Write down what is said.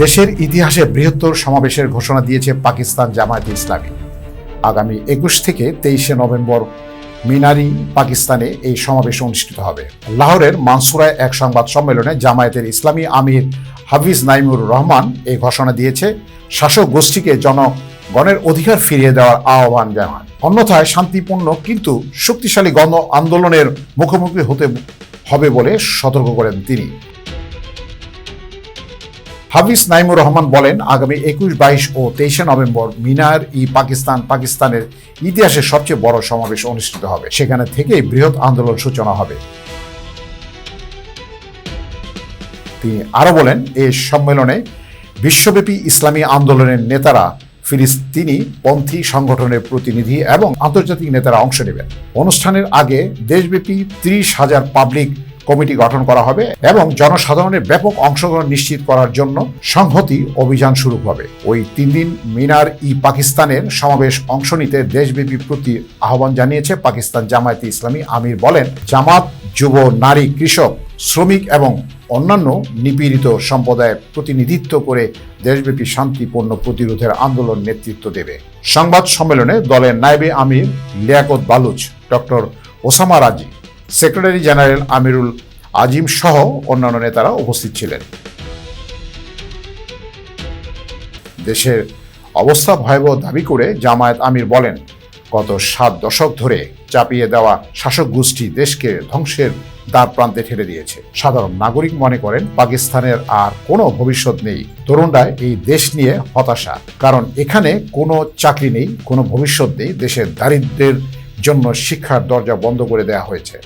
দেশের ইতিহাসে বৃহত্তর সমাবেশের ঘোষণা দিয়েছে পাকিস্তান জামায়াত ইসলামী। আগামী একুশ থেকে তেইশে নভেম্বর মিনারি, পাকিস্তানে এই সমাবেশ অনুষ্ঠিত হবে। লাহোরের মানসুরায় এক সংবাদ সম্মেলনে জামায়াতের ইসলামী আমির হাফিজ নাইমুর রহমান এই ঘোষণা দিয়েছে, শাসক গোষ্ঠীকে জন জনগণের অধিকার ফিরিয়ে দেওয়ার আহ্বান জানান। অন্যথায় শান্তিপূর্ণ কিন্তু শক্তিশালী গণ আন্দোলনের মুখোমুখি হতে হবে বলে সতর্ক করেন তিনি। হাফিজ নাইমুর রহমান বলেন, আগামী একুশ, বাইশ ও তেইশে নভেম্বর মিনার ই পাকিস্তান, পাকিস্তানের ইতিহাসের সবচেয়ে বড় সমাবেশ অনুষ্ঠিত হবে। সেখানে থেকেই বৃহৎ আন্দোলন সূচনা হবে। তিনি আরও বলেন এই সম্মেলনে বিশ্বব্যাপী ইসলামী আন্দোলনের নেতারা ফিলিস্তিনি পন্থী সংগঠনের প্রতিনিধি এবং আন্তর্জাতিক নেতারা অংশ নেবেন। অনুষ্ঠানের আগে দেশব্যাপী ত্রিশ হাজার পাবলিক কমিটি গঠন করা হবে এবং জনসাধারণের ব্যাপক অংশগ্রহণ নিশ্চিত করার জন্য সংহতি অভিযান শুরু হবে। ওই তিন দিন মিনার ই পাকিস্তানের সমাবেশ অংশ নিতে দেশব্যাপী প্রতি আহ্বান জানিয়েছে পাকিস্তান জামায়াতে ইসলামী আমির বলেন, জামাত, যুব, নারী, কৃষক শ্রমিক এবং অন্যান্য নিপীড়িত সম্প্রদায়ের প্রতিনিধিত্ব করে দেশব্যাপী শান্তিপূর্ণ প্রতিরোধের আন্দোলন নেতৃত্ব দেবে। সংবাদ সম্মেলনে দলের নায়েবে আমির Liaquat Baloch, doctor Osama Razi, secretary general Amirul Azim সহ অন্যান্য নেতারা উপস্থিত ছিলেন। দেশের অবস্থা ভয়াবহ দাবি করে জামায়াত আমির বলেন গত সাত দশক ধরে চাপিয়ে দেওয়া শাসক গোষ্ঠী দেশকে ধ্বংসের দ্বার প্রান্তে ঠেলে দিয়েছে। সাধারণ নাগরিক মনে করেন, পাকিস্তানের আর কোনো ভবিষ্যৎ নেই। তরুণরা এই দেশ নিয়ে হতাশা, কারণ এখানে কোনো চাকরি নেই, কোনো ভবিষ্যৎ নেই, দেশের দারিদ্রের জন্য শিক্ষার দরজা বন্ধ করে দেওয়া হয়েছে।